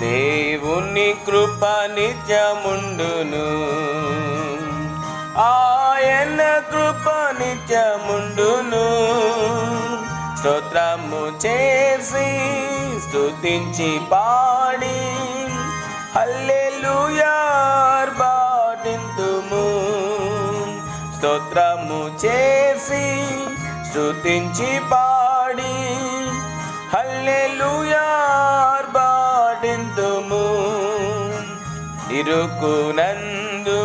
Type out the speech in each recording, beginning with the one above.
దేవుని కృప నిత్యముండును. ఆయన కృప నిత్యముండును. స్తోత్రము చేసి స్తుతించి పాడి. హల్లెలూయార్ బాటింతుము స్తోత్రము చేసి స్తుతించి పాడి. హల్లెలూయార్ బాటింతుము ఇరుకునందు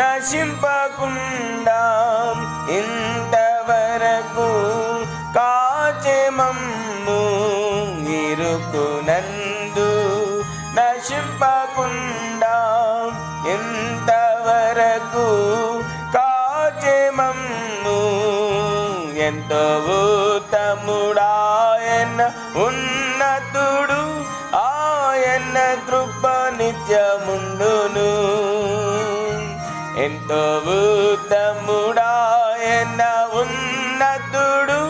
నశింపకుండా ఇంతవరకు కాచెమమ్ము. ఇరుకునందు ఇంతవరకు కాచెమమ్ము ఎంతో ఉత్తముడాయన ఉన్నతుడు ఆయన కృప నిత్యముండును. ఎంతో ఉత్తముడాయన ఉన్నతుడు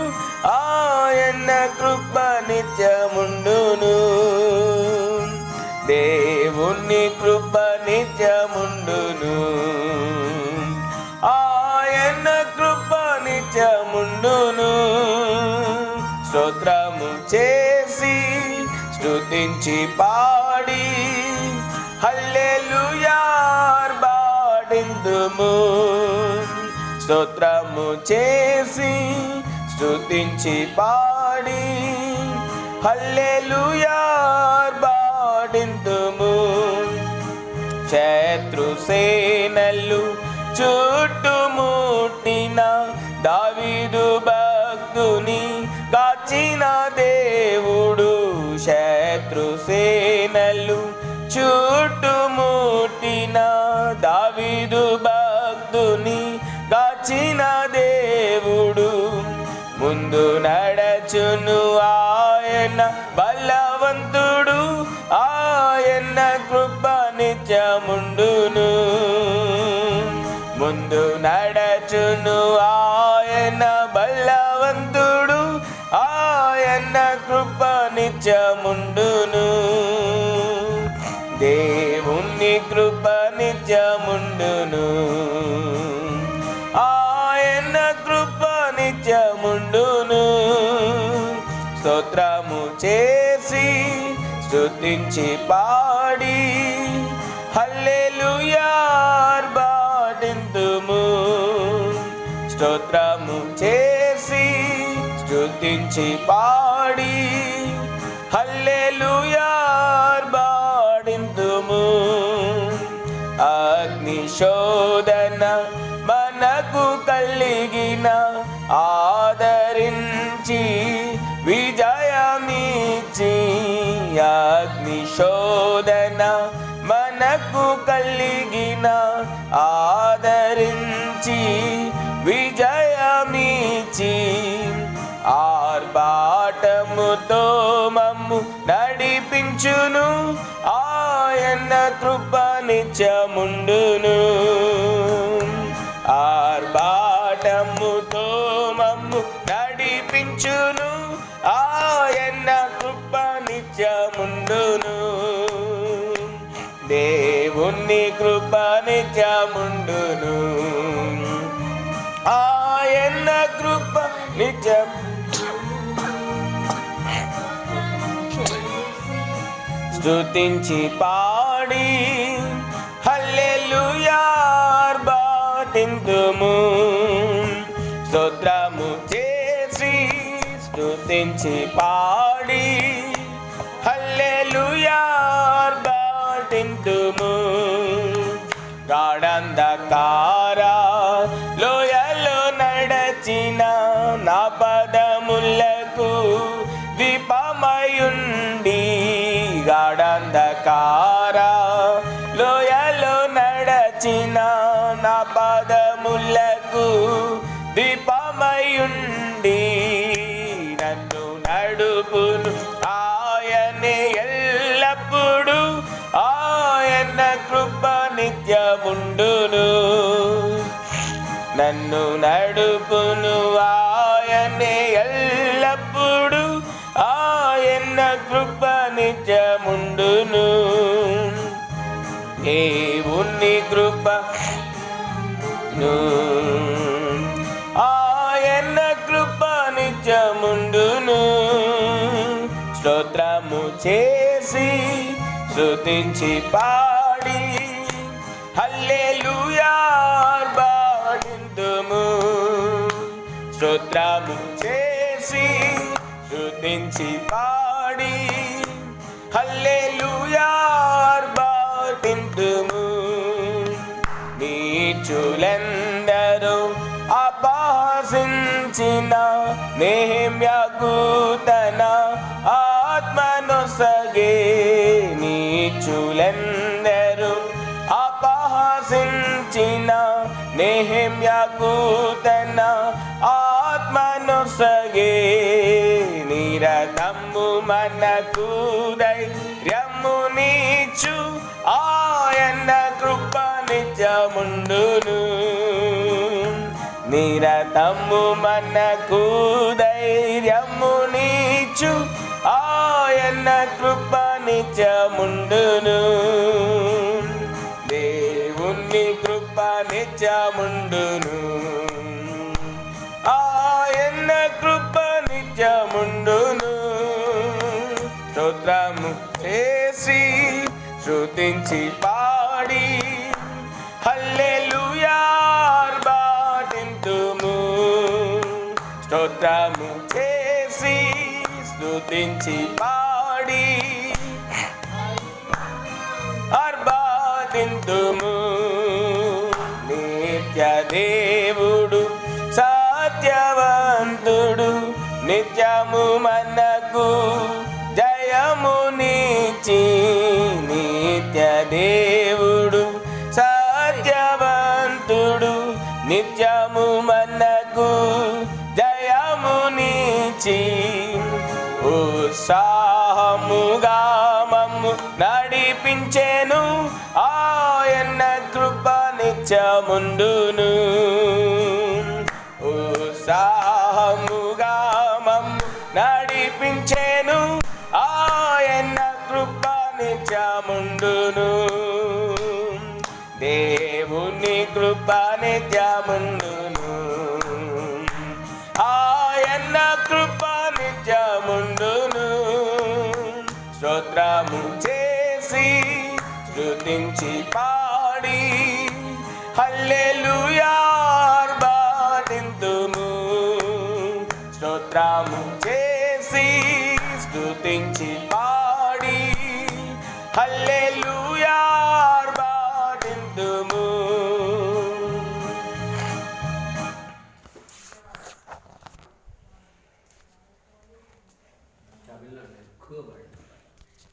ఆయన కృప నిత్యముండును. దేవుని కృప నిత్యముండును. చేసి స్థుతించి పాడి. హల్లెలుయార్ బాడిందుము స్తోత్రము చేసి స్థుతించి పాడి. హల్లెలుయార్ బాడిందుము శత్రు సేనలు చుట్టుముట్టిన సేనలు చుట్టుముట్టిన దావిదు భక్తుని గాచిన దేవుడు. ముందు నడచును ఆయన బలవంతుడు ఆయన కృప నిత్యముండును. ముందు నడచును ఆయన బలవంతుడు ఆయన కృప నిత్యముండును. నిత్యముండును. ఆయన కృప నిత్యముండును. స్తోత్రము చేసి స్తుతించి పాడి హల్లెలూయార్ బాడిందుము స్తోత్రము చేసి స్తుతించి పాడి హల్లెలుయా శోధన మనకు కలిగిన ఆదరించి విజయమిచ్చి అగ్ని శోధన మనకు కలిగిన ఆ నడిపించును ఆయన కృప నిత్యముండును ఆర్భాటముతో మమ్ము నడిపించును ఆయన కృప నిత్యముండును దేవుని కృప నిత్యముండును ఆయన కృప నిత్యం స్తుతించి పాడి. హల్లెలుయార్బాటిందుము స్తోత్రము చేసి స్తుతించి పాడి. హల్లెలుయార్బాటిందుము బాటిందుము నన్ను నడుపును ఆయనే ఎల్లప్పుడు. ఆయన కృప నిత్యముండును. దేవుని కృప ఆయన కృప నిజముండును స్తోత్రము చేసి శృతించి పా స్తోత్రము చేసి శృతించి పాడి. హల్లెలూయార్బాడిందుము నీచులెందరూ అపహసించిన నేమ్యకు తన ఆత్మను సగే నీచులెందరూ అపహసించిన నేమ్యకు తన నిరతము మనకు ధైర్యము నీచు ఆయన కృప నిజముండును నిరతము మనకు ధైర్యము నీచు ఆయన కృప నిజముండును దేవుని కృప నిజముండును గురించి పాడి. హల్లెలూయార్బాటింతుము స్తోత్రము చేసి స్తుతించి పాడి. అర్బాటింతుము నిత్య దేవుడు సత్యవంతుడు నిత్యము మనకు నడిపించెను ఆయన కృప నిత్యముండును దేవుని కృప నిత్యముండును ఆయన కృప నిత్యముండును స్తోత్రము చేసి శృతించి పా చేసి స్తుతించి పాడి హల్లెలూయా